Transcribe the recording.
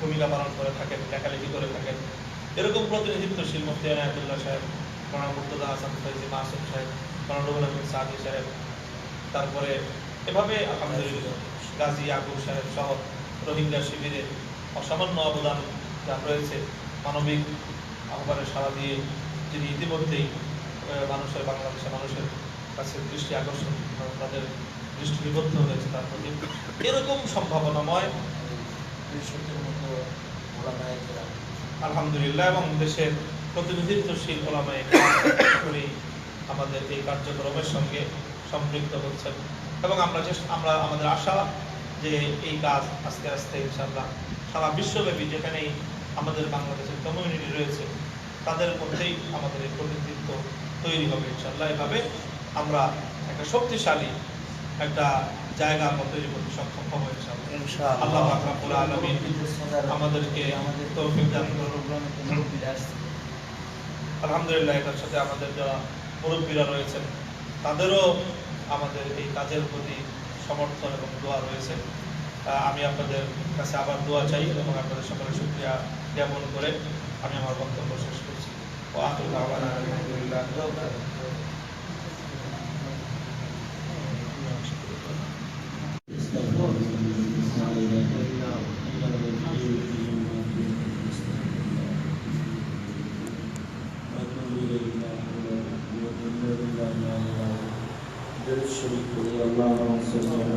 ভূমিকা পালন করে থাকেন লেখালেখি করে থাকেন। এরকম প্রতিনিধিত্বশীল মুফতি আনায়তুল্লাহ সাহেব মানা মুর্তদা হাসান ফৈজি মাসুম সাহেব মানা আমিন সাদি সাহেব, তারপরে এভাবে আলহামদুলিল্লাহ গাজী আকুর সাহেব সহ রোহিঙ্গা শিবিরে অসামান্য অবদান যা রয়েছে। মানবিক আহ্বানে সাড়া দিয়ে যিনি ইতিমধ্যেই মানুষের বাংলাদেশের মানুষের কাছে দৃষ্টি আকর্ষণ, তাদের দৃষ্টি নিবদ্ধ হয়েছে তার প্রতি। এরকম সম্ভাবনাময় দুইশোটির মতো ওলামায়ে কেরাম আলহামদুলিল্লাহ, এবং দেশের প্রতিনিধিত্বশীল ওলামায়ে উনি আমাদের এই কার্যক্রমের সঙ্গে সম্পৃক্ত হচ্ছেন। এবং আমরা চেষ্টা আমরা আমাদের আশা যে এই কাজ আস্তে আস্তে ইনশাআল্লাহ সারা বিশ্বব্যাপী যেখানেই আমাদের বাংলাদেশের কমিউনিটি রয়েছে, তাদের মধ্যেই আমাদের এই প্রতিনিধিত্ব তৈরি হবে ইনশাআল্লাহ। এভাবে আমরা একটা শক্তিশালী একটা জায়গা আমরা তৈরি করতে সক্ষম হব আল্লাহ রব্বুল আলামিন আমাদেরকে আমাদের তৌফিক দান করুন। আলহামদুলিল্লাহ এটার সাথে আমাদের যারা মুরব্বীরা রয়েছেন তাদেরও আমাদের এই কাজের প্রতি সমর্থন এবং দোয়া রয়েছে। আমি আপনাদের কাছে আবার দোয়া চাই এবং আপনাদের সকলের শুক্রিয়া জ্ঞাপন করে আমি আমার বক্তব্য শেষ করছি। ও আকুল আলহামদুলিল্লাহ। Görüş şerifleri Allah'a emanet olun.